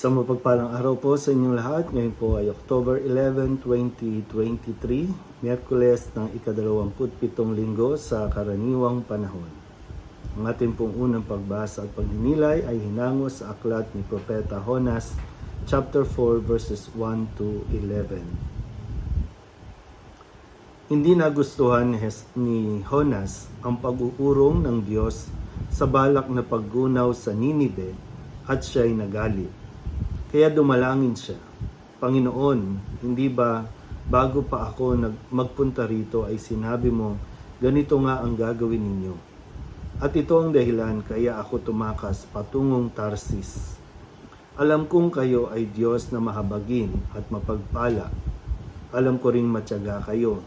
Isang mapagpalang araw po sa inyong lahat. Ngayon po ay October 11, 2023, Miyerkules ng ikadalawamputpitong linggo sa karaniwang panahon. Ang ating pong unang pagbasa at pagninilay ay hinango sa aklat ni Propeta Honas, chapter 4, verses 1 to 11. Hindi nagustuhan ni Honas ang pag-uurong ng Diyos sa balak na paggunaw sa Ninive at siya'y nagalit. Kaya dumalangin siya, Panginoon, hindi ba bago pa ako magpunta rito ay sinabi mo, ganito nga ang gagawin ninyo. At ito ang dahilan kaya ako tumakas patungong Tarsis. Alam kong kayo ay Diyos na mahabagin at mapagpala. Alam ko ring matyaga kayo,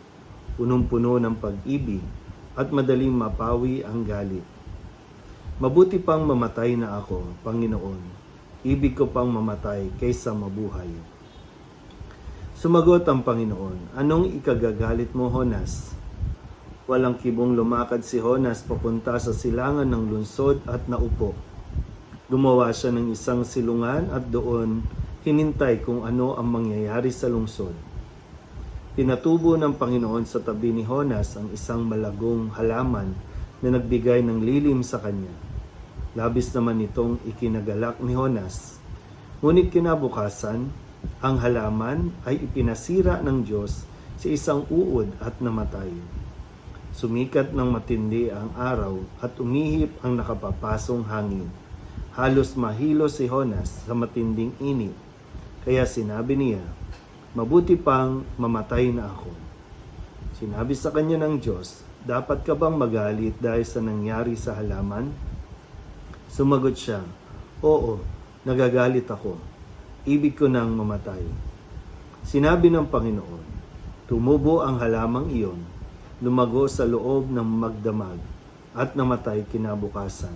punong-puno ng pag-ibig at madaling mapawi ang galit. Mabuti pang mamatay na ako, Panginoon. Ibig ko pang mamatay kaysa mabuhay. Sumagot ang Panginoon, Anong ikagagalit mo, Honas? Walang kibong lumakad si Honas papunta sa silangan ng lungsod at naupo. Gumawa siya ng isang silungan at doon hinintay kung ano ang mangyayari sa lungsod. Pinatubo ng Panginoon sa tabi ni Honas ang isang malagong halaman na nagbigay ng lilim sa kanya. Labis naman itong ikinagalak ni Honas. Ngunit kinabukasan, ang halaman ay ipinasira ng Diyos sa isang uod at namatay. Sumikat ng matindi ang araw at umihip ang nakapapasong hangin. Halos mahilo si Honas sa matinding init. Kaya sinabi niya, Mabuti pang mamatay na ako. Sinabi sa kanya ng Diyos, Dapat ka bang magalit dahil sa nangyari sa halaman? Sumagot siya, Oo, nagagalit ako. Ibig ko nang mamatay. Sinabi ng Panginoon, Tumubo ang halamang iyon, lumago sa loob ng magdamag, at namatay kinabukasan.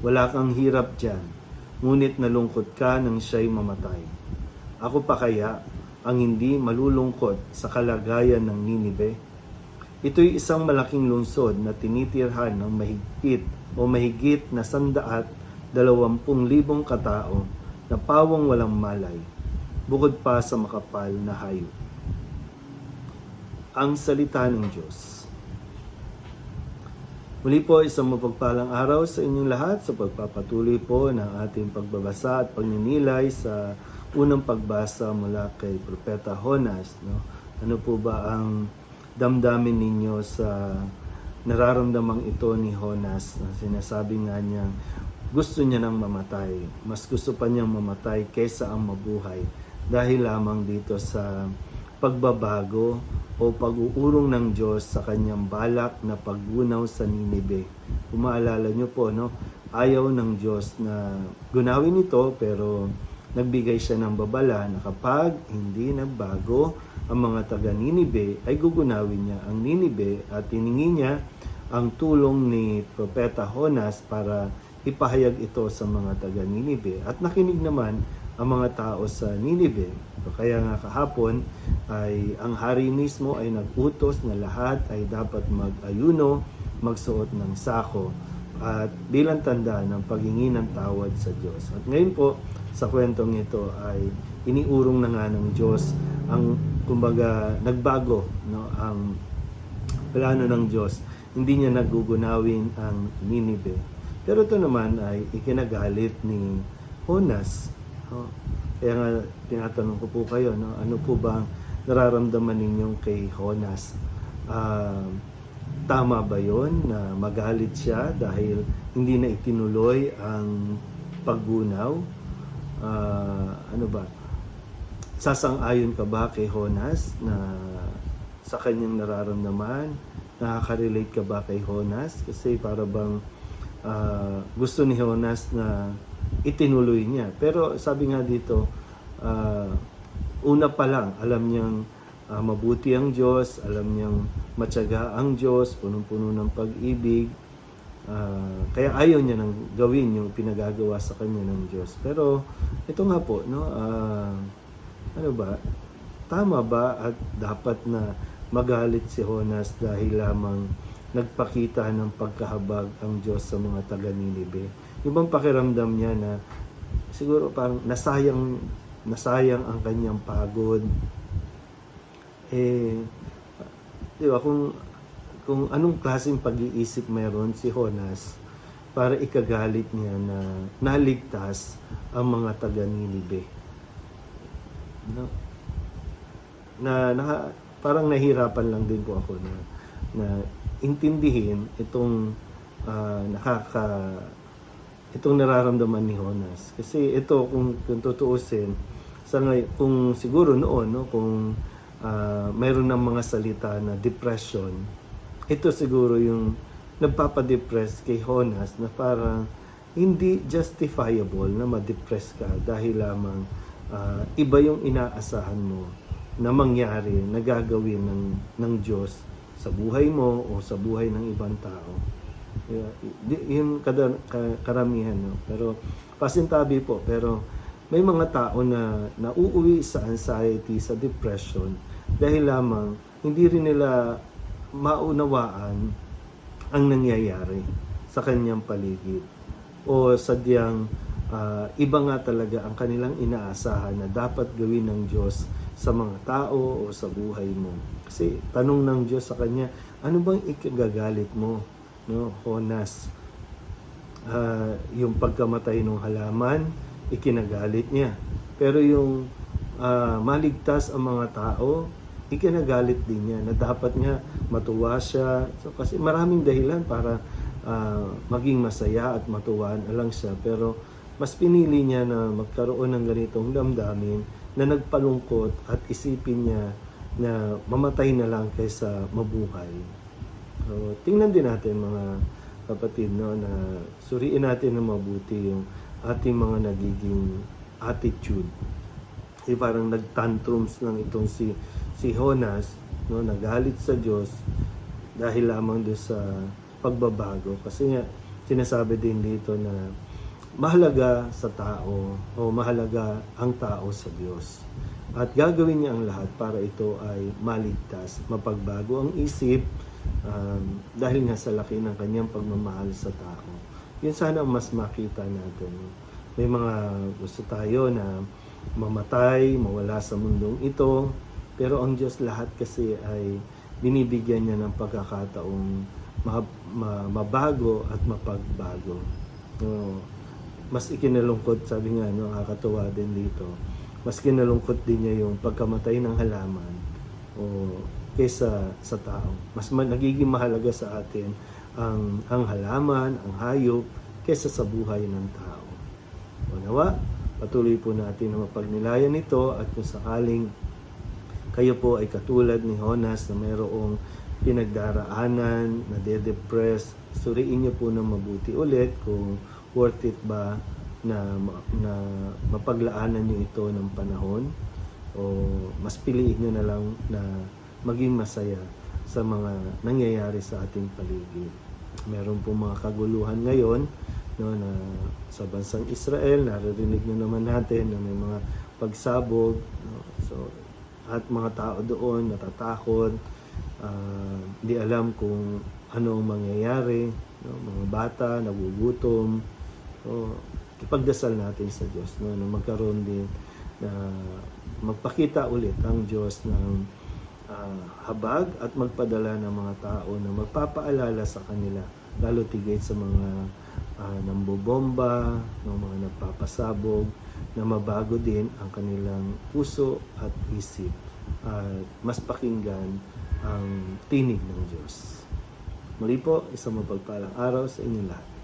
Wala kang hirap dyan, ngunit nalungkot ka nang siya'y mamatay. Ako pa kaya ang hindi malulungkot sa kalagayan ng Ninive? Ito'y isang malaking lungsod na tinitirhan ng mahigpit o mahigit na sandaat dalawampung libong katao na pawang walang malay, bukod pa sa makapal na hayop. Ang salita ng Diyos. Muli po isang mapagpalang araw sa inyong lahat sa pagpapatuloy po ng ating pagbabasa at pagninilay sa unang pagbasa mula kay Propeta Honas. No? Ano po ba ang damdamin ninyo sa nararamdamang ito ni Honas na sinasabi nga niya gusto niya nang mamatay. Mas gusto pa niyang mamatay kaysa ang mabuhay dahil lamang dito sa pagbabago o pag-uurong ng Diyos sa kanyang balak na paggunaw sa Ninibe. Kung maalala niyo po, no, ayaw ng Diyos na gunawin ito pero nagbigay siya ng babala na kapag hindi nagbago ang mga taga Ninibe ay gugunawin niya ang Ninibe at tiningi niya ang tulong ni Propeta Honas para ipahayag ito sa mga taga Ninibe. At nakinig naman ang mga tao sa Ninive. So, kaya nga kahapon ay ang hari mismo ay nagutos na lahat ay dapat mag-ayuno, magsuot ng sako at bilang tanda ng paghingi ng tawad sa Diyos. At ngayon po, sa kwentong ito ay iniurong na nga ng Diyos ang kumbaga nagbago no ang plano ng Diyos. Hindi niya nagugunawin ang Ninive. Pero ito naman ay ikinagalit ni Honas Oh, kaya nga tinatanong ko po kayo, no, ano po ba ang nararamdaman ninyong kay Honas? Ah, tama ba yon na magalit siya dahil hindi na itinuloy ang paggunaw? Ah, ano ba? Sasang-ayon ka ba kay Honas na sa kanyang nararamdaman? Nakaka-relate ka ba kay Honas? Kasi para bang ah, gusto ni Honas na itinuloy niya. Pero sabi nga dito, ah, una pa lang, alam niyang ah, mabuti ang Diyos, alam niyang matyaga ang Diyos, punong-puno ng pag-ibig. Ah, kaya ayaw niya nang gawin yung pinagagawa sa kanya ng Diyos. Pero ito nga po, no, ah, ano ba, tama ba at dapat na magalit si Honas dahil lamang nagpakita ng pagkahabag ang Diyos sa mga taga Ninibe? Yung bang pakiramdam niya na siguro parang nasayang nasayang ang kanyang pagod. Eh, di ba, kung, kung anong klaseng pag-iisip meron si Honas para ikagalit niya na naligtas ang mga taga Ninibe. No? Na, na parang nahirapan lang din po ako na na intindihin itong ah, nakaka itong nararamdaman ni Honas. Kasi ito kung kung tutuusin sa ngay- kung siguro noon no kung ah, mayroon ng mga salita na depression, ito siguro yung nagpapadepress kay Honas na parang hindi justifiable na ma-depress ka dahil lamang ah, iba yung inaasahan mo na mangyari, na gagawin ng, ng Diyos sa buhay mo o sa buhay ng ibang tao. Yeah, yun kada, ka- karamihan. No? Pero pasintabi po, pero may mga tao na nauuwi sa anxiety, sa depression, dahil lamang hindi rin nila maunawaan ang nangyayari sa kanyang paligid. O sadyang ah, iba nga talaga ang kanilang inaasahan na dapat gawin ng Diyos sa mga tao o sa buhay mo. Kasi tanong ng Diyos sa kanya, ano bang ikagagalit mo? No, Honas. Ah, yung pagkamatay ng halaman, ikinagalit niya. Pero yung ah, maligtas ang mga tao, ikinagalit din niya na dapat nga matuwa siya. So, kasi maraming dahilan para ah, maging masaya at matuwaan lang siya. Pero mas pinili niya na magkaroon ng ganitong damdamin na nagpalungkot at isipin niya na mamatay na lang kaysa mabuhay. So, tingnan din natin mga kapatid no na suriin natin na mabuti yung ating mga nagiging attitude. Eh, parang nagtantrums lang itong si si Honas no nagalit sa Diyos dahil lamang doon sa pagbabago kasi nga sinasabi din dito na mahalaga sa tao o mahalaga ang tao sa Diyos. At gagawin niya ang lahat para ito ay maligtas, mapagbago ang isip um, dahil nga sa laki ng kanyang pagmamahal sa tao. Yun sana ang mas makita natin. May mga gusto tayo na mamatay, mawala sa mundong ito, pero ang Diyos lahat kasi ay binibigyan niya ng pagkakataong ma- ma- mabago at mapagbago. No, mas ikinalungkot, sabi nga, no, nakakatuwa din dito, mas kinalungkot din niya yung pagkamatay ng halaman o kaysa sa tao. Mas ma- nagiging mahalaga sa atin ang, ang halaman, ang hayop, kaysa sa buhay ng tao. O nawa, patuloy po natin na mapagnilayan ito at kung sakaling kayo po ay katulad ni Honas na mayroong pinagdaraanan, na de-depress, suriin niyo po ng mabuti ulit kung worth it ba na, na mapaglaanan niyo ito ng panahon o mas piliin niyo na lang na maging masaya sa mga nangyayari sa ating paligid. Meron po mga kaguluhan ngayon no, na sa bansang Israel, naririnig nyo naman natin na may mga pagsabog. No? So, at mga tao doon natatakot, di alam kung ano ang mangyayari, no? mga bata, nagugutom. So, ipagdasal natin sa Diyos no? na magkaroon din na magpakita ulit ang Diyos ng ah, habag at magpadala ng mga tao na magpapaalala sa kanila lalo tigit sa mga uh, nambobomba, ng mga nagpapasabog na mabago din ang kanilang puso at isip at mas pakinggan ang tinig ng Diyos. Muli po, isang mapagpalang araw sa inyong lahat.